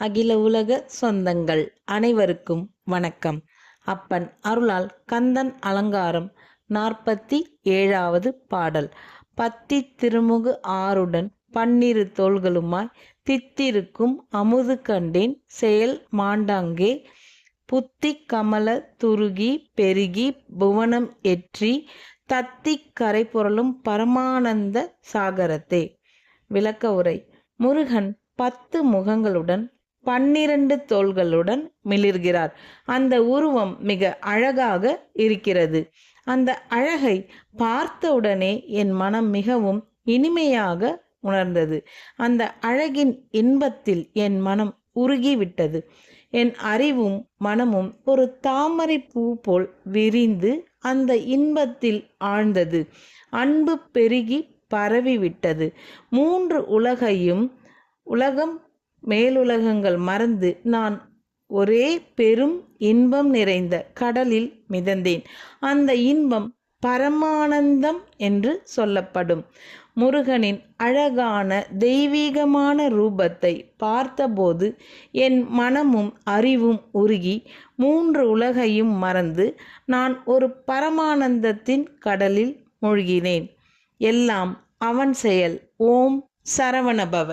அகில உலக சொந்தங்கள் அனைவருக்கும் வணக்கம். அப்பன் அருளால் கந்தன் அலங்காரம் நாற்பத்தி ஏழாவது பாடல். பத்தி திருமுகு ஆறுடன் பன்னிரு தோள்களுமாய் தித்திருக்கும் அமுது கண்டேன் செயல் மாண்டாங்கே. புத்தி கமல துருகி பெருகி புவனம் எற்றி தத்தி கரை புரளும் பரமானந்த சாகரத்தே. விளக்க உரை. முருகன் பத்து முகங்களுடன் பன்னிரண்டு தோள்களுடன் மிளிர்கிறார். அந்த உருவம் மிக அழகாக இருக்கிறது. அந்த அழகை பார்த்தவுடனே என் மனம் மிகவும் இனிமையாக உணர்ந்தது. அந்த அழகின் இன்பத்தில் என் மனம் உருகிவிட்டது. என் அறிவும் மனமும் ஒரு தாமரை பூ போல் விரிந்து அந்த இன்பத்தில் ஆழ்ந்தது. அன்பு பெருகி பரவிவிட்டது. மூன்று உலகையும் உலகம் மேலுலகங்கள் மறந்து நான் ஒரே பெரும் இன்பம் நிறைந்த கடலில் மிதந்தேன். அந்த இன்பம் பரமானந்தம் என்று சொல்லப்படும். முருகனின் அழகான தெய்வீகமான ரூபத்தை பார்த்தபோது என் மனமும் அறிவும் உருகி மூன்று உலகையும் மறந்து நான் ஒரு பரமானந்தத்தின் கடலில் மூழ்கினேன். எல்லாம் அவன் செயல். ஓம் சரவணபவ.